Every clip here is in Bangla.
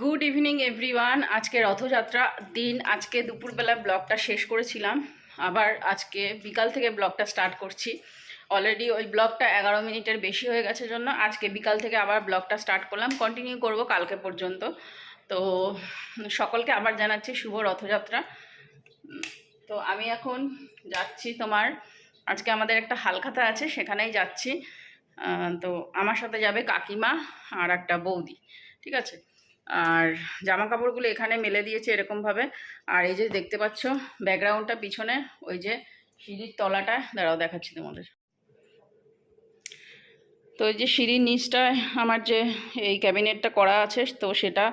গুড ইভিনিং এভরিওয়ান আজকে রথযাত্রা দিন। আজকে দুপুরবেলা ব্লগটা শেষ করেছিলাম। আবার আজকে বিকাল থেকে ব্লগটা স্টার্ট করছি। অলরেডি ওই ব্লগটা এগারো মিনিটের বেশি হয়ে গেছে জন্য আজকে বিকাল থেকে আবার ব্লগটা স্টার্ট করলাম। কন্টিনিউ করব কালকে পর্যন্ত। তো সকলকে আবার জানাচ্ছি শুভ রথযাত্রা। তো আমি এখন যাচ্ছি তোমার, আজকে আমাদের একটা হালখাতা আছে, সেখানেই যাচ্ছি। তো আমার সাথে যাবে কাকিমা আর একটা বৌদি। ঠিক আছে? আর জামা কাপড়গুলো এখানে মেলে দিয়েছে এরকমভাবে। আর এই যে দেখতে পাচ্ছ, ব্যাকগ্রাউন্ডটা পিছনে, ওই যে সিঁড়ির তলাটা। দাঁড়াও, দেখাচ্ছি তোমাদের। তো এই যে সিঁড়ির নিচটায় আমার যে এই ক্যাবিনেটটা করা আছে, তো সেটা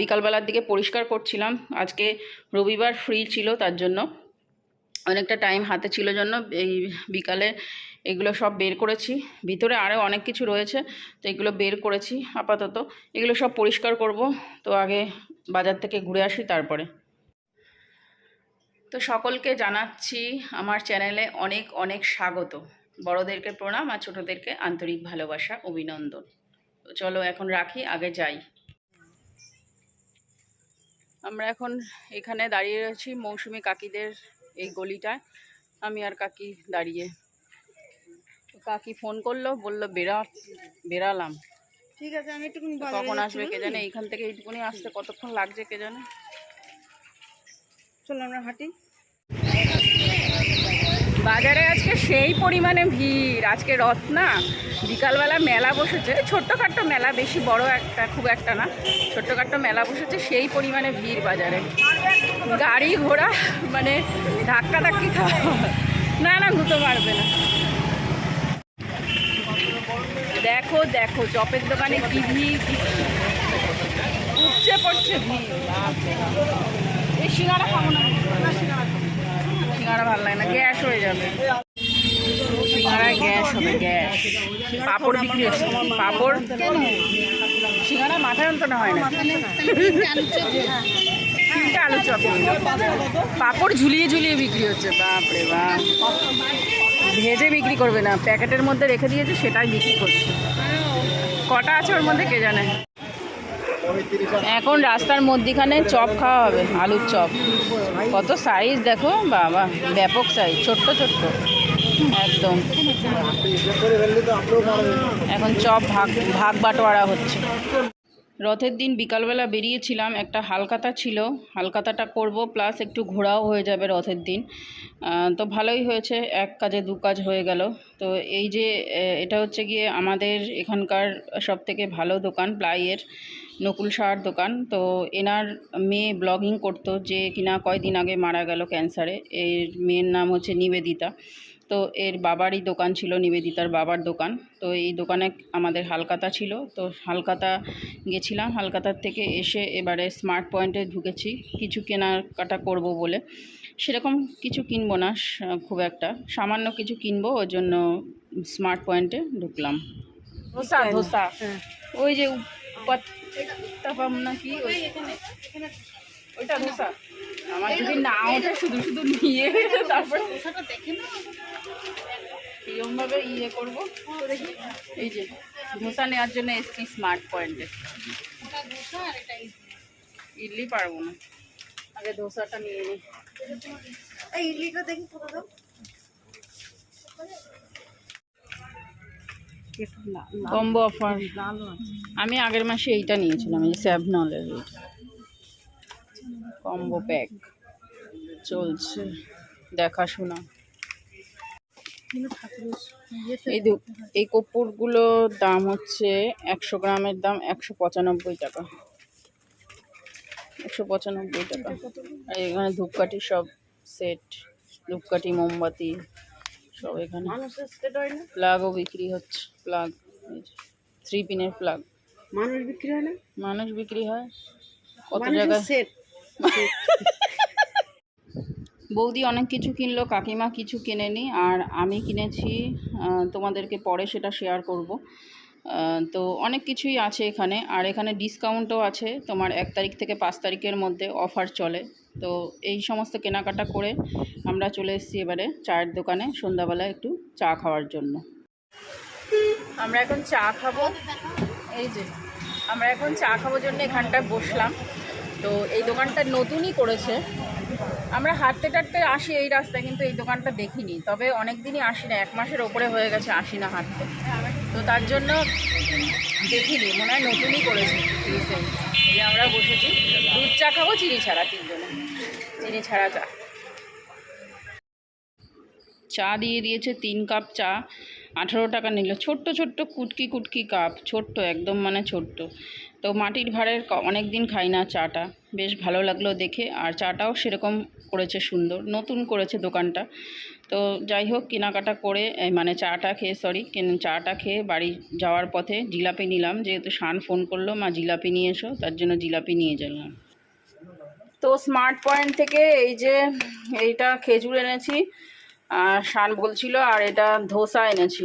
বিকালবেলার দিকে পরিষ্কার করছিলাম। আজকে রবিবার ফ্রি ছিল তার জন্য। অনেকটা টাইম হাতে ছিল জন্য। এই বিকালে এগুলো সব বের করেছি। ভিতরে আরও অনেক কিছু রয়েছে, তো এগুলো বের করেছি আপাতত। এগুলো সব পরিষ্কার করব, তো আগে বাজার থেকে ঘুরে আসি তারপরে। তো সকলকে জানাচ্ছি আমার চ্যানেলে অনেক অনেক স্বাগত। বড়দেরকে প্রণাম আর ছোটোদেরকে আন্তরিক ভালোবাসা, অভিনন্দন। তো চলো এখন রাখি, আগে যাই। আমরা এখন এখানে দাঁড়িয়ে রয়েছি মৌসুমি কাকিদের এই গলিটায়। আমি আর কাকি দাঁড়িয়ে কাকি ফোন করল বলল বেরা বেরালাম ঠিক আছে আমি একটু কখন আসবে কে জানে এইখান থেকে এইটুকুনি আসতে কতক্ষণ লাগছে কে জানে? চলো আমরা হাঁটি। বাজারে আজকে সেই পরিমাণে ভিড়। আজকে রথ না বিকালবেলা মেলা বসেছে। ছোট্টখাট্টো মেলা বেশি বড় একটা খুব একটা না। ছোট্টখাট্টো মেলা বসেছে সেই পরিমাণে ভিড় বাজারে। গাড়ি ঘোড়া মানে ধাক্কা ধাক্কি খাওয়া। না না দুটো মারবে না। দেখো দেখো, চপের দোকানে কি ভিড়? পড়ছে ভিড়। এই সিঙ্গারা খাব না। সিঙ্গারা ভালো লাগে না, গ্যাস হয়ে যাবে। গ্যাস হবে, গ্যাস। পাপড় হয় না। চপ। পাপড় ঝুলিয়ে ঝুলিয়ে বিক্রি হচ্ছে। বাপরে বাপ। ভেজে বিক্রি করবে না। প্যাকেটের মধ্যে রেখে দিয়েছে, সেটাই বিক্রি করছে। কটা আছে ওর মধ্যে, কে জানে? এখন রাস্তার মধ্যিখানে চপ খাওয়া হবে, আলুর চপ। কত সাইজ দেখো, বাবা, ব্যাপক সাইজ ছোট্ট ছোট্ট। একদম। এখন চপ ভাগ ভাগ বাটোয়ারা হচ্ছে। রথের দিন বিকালবেলা বেরিয়েছিলাম, একটা হালকাতা ছিল। হালকাতাটা করব, প্লাস একটু ঘোরাও হয়ে যাবে রথের দিন। তো ভালোই হয়েছে, এক কাজে দু কাজ হয়ে গেল। তো এই যে এটা হচ্ছে গিয়ে আমাদের এখানকার সব থেকে ভালো দোকান, প্লাইয়ের নকুল সাহার দোকান। তো এনার মেয়ে ব্লগিং করতো যে কিনা কয়দিন আগে মারা গেল ক্যান্সারে। এর মেয়ের নাম হচ্ছে নিবেদিতা। তো এর বাবারই দোকান ছিল নিবেদিতার বাবার দোকান। তো এই দোকানে আমাদের হালকাতা ছিল। তো হালকাতা গেছিলাম। হালকাতার থেকে এসে এবারে স্মার্ট পয়েন্টে ঢুকেছি। কিছু কেনাকাটা করব বলে। সেরকম কিছু কিনবো না খুব একটা। সামান্য কিছু কিনবো ওই জন্য স্মার্ট পয়েন্টে ঢুকলাম। ধোসা? ধোসা। ওই যে ওইটা ধোসা। আমার যদি না ওঠে শুধু শুধু নিয়ে তারপর এরকমভাবে ইয়ে করব। এই যে ধোসা নেওয়ার জন্য এসছি স্মার্ট পয়েন্টে ইডলি পারব না। আগে ধোসাটা নিয়ে নিই ইডলিটা দেখি কম্বো অফার আমি আগের মাসে এইটা নিয়েছিলাম এই স্যাভনলের কম্বো প্যাক চলছে। দেখাশোনা। এই এই কর্পূরগুলোর দাম হচ্ছে একশো গ্রামের দাম একশো পঁচানব্বই টাকা। একশো পঁচানব্বই টাকা। আর এখানে ধূপকাঠি সব সেট ধূপকাঠি মোমবাতি সব এখানে। প্লাগও বিক্রি হচ্ছে প্লাগ থ্রি পিনের প্লাগ মানুষ বিক্রি হয় না? মানুষ বিক্রি হয়। কত জায়গায় সেট বৌদি অনেক কিছু কিনলো, কাকিমা কিছু কেনেনি, আর আমি কিনেছি তোমাদেরকে পরে সেটা শেয়ার করব। তো অনেক কিছুই আছে এখানে, আর এখানে ডিসকাউন্টও আছে, তোমার এক তারিখ থেকে পাঁচ তারিখের মধ্যে অফার চলে। তো এই সমস্ত কেনাকাটা করে আমরা চলে এসেছি এবারে চায়ের দোকানে সন্ধ্যাবেলায় একটু চা খাওয়ার জন্য। আমরা এখন চা খাব। এই যে, আমরা এখন চা খাওয়ার জন্য এখানটায় বসলাম। তো এই দোকানটা নতুনই করেছে। আমরা হাঁটতে টাটতে আসি এই রাস্তায়, কিন্তু এই দোকানটা দেখিনি। তবে অনেক দিনই আসি না, এক মাসের ওপরে হয়ে গেছে আসি না হাঁটতে। তো তার জন্য দেখিনি, মনে হয় নতুনই করেছি। যে আমরা বসেছি, দুধ চা খাব, চিনি ছাড়া তিনজনে। চিনি ছাড়া চা। চা দিয়ে দিয়েছে তিন কাপ চা, আঠারো টাকা নিল। ছোট্ট ছোট্ট, কুটকি কুটকি কাপ। ছোট্ট, একদম মানে ছোট্ট। তো মাটির ভাঁড়ের অনেক দিন খাই না চাটা। বেশ ভালো লাগল দেখে, আর চাটাও সেরকম করেছে সুন্দর, নতুন করেছে দোকানটা। তো যাই হোক, কেনাকাটা করে মানে চাটা খেয়ে সরি চাটা খেয়ে বাড়ি যাওয়ার পথে জিলাপি নিলাম। যেহেতু শান ফোন করল, মা জিলাপি নিয়ে এসো, তার জন্য জিলাপি নিয়ে গেলাম তো স্মার্ট পয়েন্ট থেকে এই যে এইটা খেজুর এনেছি, আর শান বলছিল, আর এটা ধোসা এনেছি।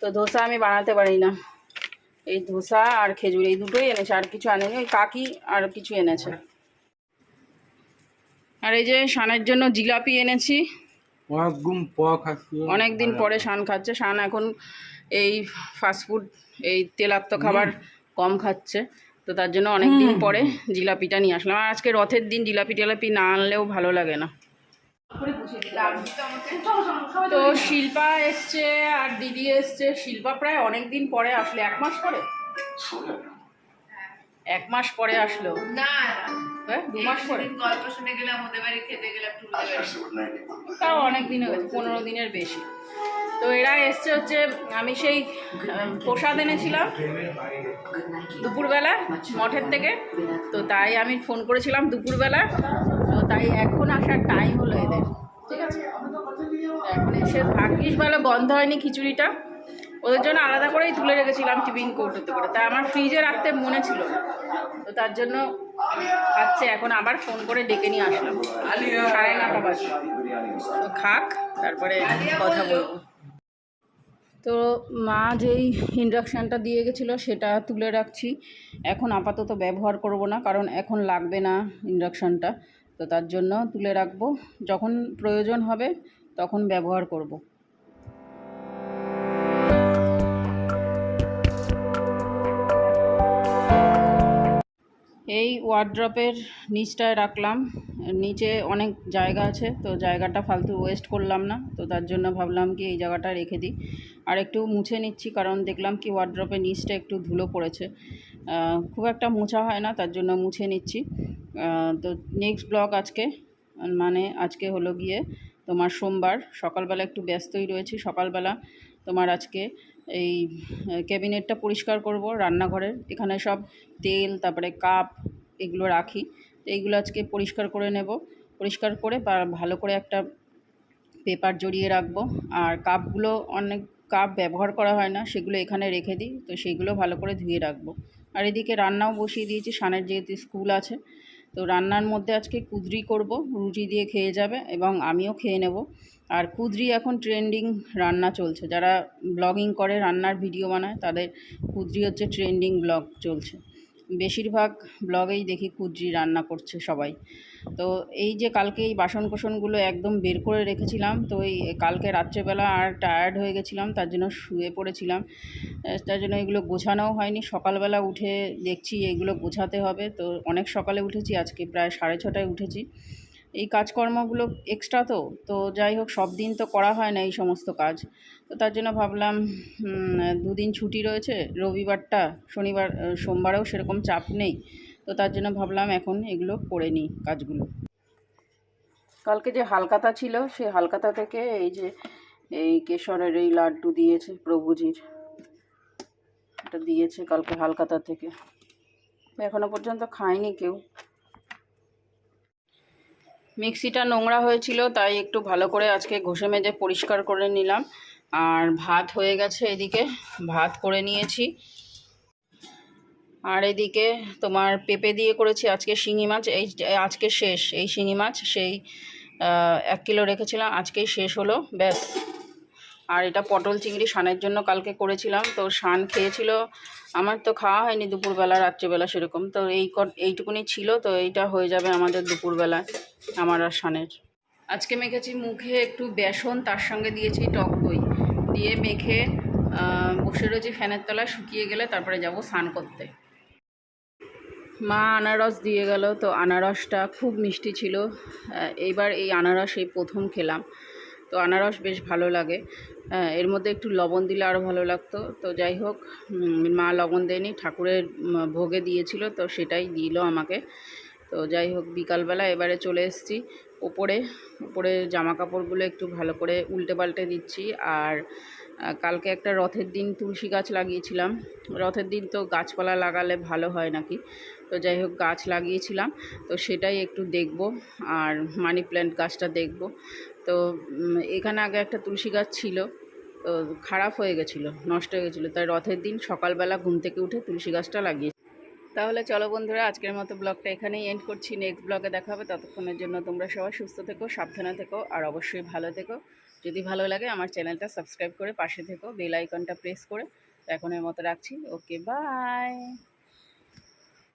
তো ধোসা আমি বানাতে পারি না। এই ধোসা আর খেজুর এই দুটোই এনেছে আর কিছু আনেনি ওই কাকি আর কিছু এনেছে। আর এই যে শানের জন্য জিলাপি এনেছি। অনেকদিন পর শান খাচ্ছে শান এখন এই ফাস্টফুড এই তেলাক্ত খাবার কম খাচ্ছে তো তার জন্য অনেকদিন পরে জিলাপিটা নিয়ে আসলাম। আর আজকে রথের দিন জিলাপি টিলাপি না আনলেও ভালো লাগে না। তো শিল্পা এসছে আর দিদি এসছে। শিল্পা প্রায় অনেক দিন পরে আসলো। এক মাস পরে? এক মাস পরে আসলো। না দু মাস পরে? গল্প শুনে গেলাম ওদের বাড়ি খেতে গেলাম তাও অনেক দিন হয়েছে পনেরো দিনের বেশি। তো এরা এসছে হচ্ছে আমি সেই প্রসাদ এনেছিলাম দুপুরবেলা মঠের থেকে। তো তাই আমি ফোন করেছিলাম দুপুরবেলা। তাই এখন আসার টাইম হলো এদের। ঠিক আছে এখন এসে ভাগ্যিস ভালো বন্ধ হয়নি খিচুড়িটা। ওদের জন্য আলাদা করেই তুলে রেখেছিলাম টিফিন কৌটোতে করে। তাই আমার ফ্রিজে রাখতে মনে ছিল না। তো তার জন্য খাচ্ছে এখন আবার ফোন করে ডেকে নিয়ে আসলাম। সাড়ে নটা বাজে। তো খাক তারপরে কথা বলব। তো মা যেই ইন্ডাকশানটা দিয়ে গেছিল সেটা তুলে রাখছি। এখন আপাতত ব্যবহার করব না কারণ এখন লাগবে না ইন্ডাকশানটা। তো তার জন্য তুলে রাখব। যখন প্রয়োজন হবে, তখন ব্যবহার করব। এই ওয়ার্ড্রপের নিচটায় রাখলাম। নিচে অনেক জায়গা আছে, তো জায়গাটা ফালতু ওয়েস্ট করলাম না। তো তার জন্য ভাবলাম কি এই জায়গাটা রেখে দিই। আর একটু মুছে নিচ্ছি, কারণ দেখলাম কি ওয়ার্ড্রপের নিচটা একটু ধুলো পড়েছে। খুব একটা মোছা হয় না, তার জন্য মুছে নিচ্ছি। তো নেক্সট ব্লগ আজকে মানে আজকে হলো গিয়ে তোমার সোমবার, সকালবেলা একটু ব্যস্তই রয়েছি, সকালবেলা তোমার আজকে এই ক্যাবিনেটটা পরিষ্কার করব, রান্নাঘরের, এখানে সব তেল, তারপরে কাপ এগুলো রাখি, তো এইগুলো আজকে পরিষ্কার করে নেব, পরিষ্কার করে ভালো করে একটা পেপার জড়িয়ে রাখব, আর কাপগুলো অনেক কাপ ব্যবহার করা হয় না, সেগুলো এখানে রেখে দিই, তো সেইগুলো ভালো করে ধুয়ে রাখব। আর এদিকে রান্নাও বসিয়ে দিয়েছি সানের যেহেতু স্কুল আছে তো রান্নার মধ্যে আজকে কুদরি করব, রুটি দিয়ে খেয়ে যাবে এবং আমিও খেয়ে নেব। আর কুদরি এখন ট্রেন্ডিং রান্না চলছে। যারা ব্লগিং করে, রান্নার ভিডিও বানায়, তাদের কুদরি হচ্ছে ট্রেন্ডিং ব্লগ চলছে। বেশিরভাগ ব্লগেই দেখি কুদরি রান্না করছে সবাই। তো এই যে কালকে এই বাসন কোসনগুলো একদম বের করে রেখেছিলাম, তো এই কালকে রাত্রেবেলা আর টায়ার্ড হয়ে গেছিলাম, তার জন্য শুয়ে পড়েছিলাম। তার জন্য এগুলো গোছানোও হয়নি। সকালবেলা উঠে দেখছি এইগুলো গোছাতে হবে, তো অনেক সকালে উঠেছি, আজকে প্রায় সাড়ে ছটায় উঠেছি। এই কাজকর্মগুলো এক্সট্রা তো তো যাই হোক, সব দিন তো করা হয় না এই সমস্ত কাজ। তো তার জন্য ভাবলাম দুদিন ছুটি রয়েছে, রবিবারটা, শনিবার সোমবারেও সেরকম চাপ নেই। তো তার জন্য ভাবলাম এখন এগুলো করে নিই কাজগুলো। কালকে যে হালকাতা ছিল সেই হালকাতা থেকে এই যে এই কেশরের এই লাড্ডু দিয়েছে প্রভুজির। এটা দিয়েছে কালকে হালকাতা থেকে। এখনও পর্যন্ত খায়নি কেউ। মিক্সিটা নোংরা হয়েছিল তাই একটু ভালো করে আজকে ঘষে মেজে পরিষ্কার করে নিলাম। আর ভাত হয়ে গেছে এদিকে। ভাত করে নিয়েছি। আর এদিকে তোমার পেঁপে দিয়ে করেছি আজকে শিঙি মাছ, এই আজকে শেষ, এই শিঙি মাছ সেই এক কিলো রেখেছিলাম, আজকেই শেষ হলো, ব্যাস। আর এটা পটল চিংড়ি শানের জন্য কালকে করেছিলাম, তো শান খেয়েছিল, আমার তো খাওয়া হয়নি দুপুরবেলা, রাত্রেবেলা সেরকম, তো এই এইটুকুনি ছিল, তো এইটা হয়ে যাবে আমাদের দুপুরবেলা, আমার আর শানের আজকে মেখেছি মুখে একটু বেসন, তার সঙ্গে দিয়েছি টক দই, দিয়ে মেখে বসে রয়েছি ফ্যানের তলায় শুকিয়ে গেলে তারপরে যাব স্নান করতে। মা আনারস দিয়ে গেল, তো আনারসটা খুব মিষ্টি ছিল। এইবার এই আনারস এই প্রথম খেলাম। তো আনারস বেশ ভালো লাগে। এর মধ্যে একটু লবণ দিলে আরও ভালো লাগতো। তো যাই হোক মা লবণ দেয়নি, ঠাকুরের ভোগে দিয়েছিল, তো সেটাই দিল আমাকে। তো যাই হোক, বিকালবেলা এবারে চলে এসেছি। ওপরে উপরে জামা কাপড়গুলো একটু ভালো করে উল্টে পাল্টে দিচ্ছি। আর কালকে একটা রথের দিন তুলসী গাছ লাগিয়েছিলাম। রথের দিন তো গাছপালা লাগালে ভালো হয় নাকি? তো যাই হোক, গাছ লাগিয়েছিলাম। তো সেটাই একটু দেখব আর মানি প্ল্যান্ট গাছটা দেখব। তো এখানে আগে একটা তুলসী গাছ ছিল। তো খারাপ হয়ে গেছিল, নষ্ট হয়ে গেছিল। তাই রথের দিন সকালবেলা ঘুম থেকে উঠে তুলসী গাছটা লাগিয়ে তাহলে চলো বন্ধুরা, আজকের মতো ব্লগটা এখানেই এন্ড করছি। নেক্সট ব্লগে দেখা হবে, ততক্ষণের জন্য তোমরা সবাই সুস্থ থেকো, সাবধানে থেকো, আর অবশ্যই ভালো থেকো। যদি ভালো লাগে, আমার চ্যানেলটা সাবস্ক্রাইব করে পাশে থেকো বেল আইকনটা প্রেস করে। এখন এখনের মতো রাখছি। Okay bye